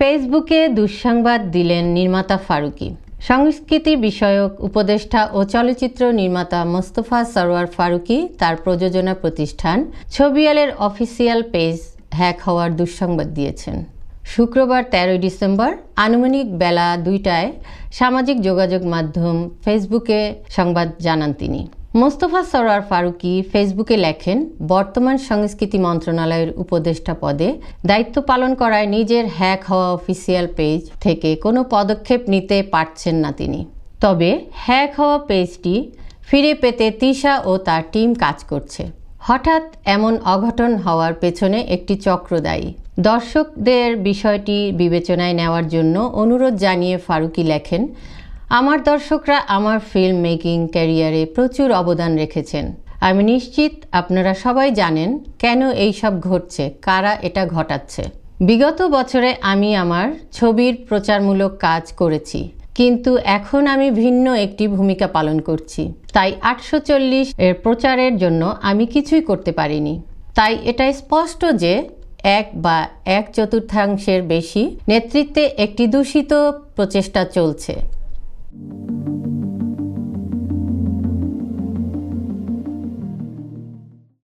ফেসবুকে দুঃসংবাদ দিলেন নির্মাতা ফারুকী। সংস্কৃতি বিষয়ক উপদেষ্টা ও চলচ্চিত্র নির্মাতা মোস্তফা সরোয়ার ফারুকি তার প্রযোজনা প্রতিষ্ঠান ছবিয়ালের অফিসিয়াল পেজ হ্যাক হওয়ার দুঃসংবাদ দিয়েছেন। শুক্রবার তেরোই ডিসেম্বর আনুমানিক বেলা দুইটায় সামাজিক যোগাযোগ মাধ্যম ফেসবুকে সংবাদ জানান তিনি। মোস্তফা সরোয়ার ফারুকি ফেসবুকে লেখেন, বর্তমান সংস্কৃতি মন্ত্রণালয়ের উপদেষ্টা পদে দায়িত্ব পালন করায় নিজের হ্যাক হওয়া অফিসিয়াল পেজ থেকে কোনো পদক্ষেপ নিতে পারছেন না তিনি। তবে হ্যাক হওয়া পেজটি ফিরে পেতে তিশা ও তার টিম কাজ করছে। হঠাৎ এমন অঘটন হওয়ার পেছনে একটি চক্র দায়ী। দর্শকদের বিষয়টি বিবেচনায় নেওয়ার জন্য অনুরোধ জানিয়ে ফারুকি লেখেন আমার দর্শকরা আমার ফিল্ম মেকিং ক্যারিয়ারে প্রচুর অবদান রেখেছেন। আমি নিশ্চিত আপনারা সবাই জানেন কেন এই সব ঘটছে, কারা এটা ঘটাচ্ছে। বিগত বছরে আমি আমার ছবির প্রচারমূলক কাজ করেছি, কিন্তু এখন আমি ভিন্ন একটি ভূমিকা পালন করছি। তাই আটশো চল্লিশ এর প্রচারের জন্য আমি কিছুই করতে পারিনি। তাই এটা স্পষ্ট যে এক বা এক চতুর্থাংশের বেশি নেতৃত্বে একটি দূষিত প্রচেষ্টা চলছে। you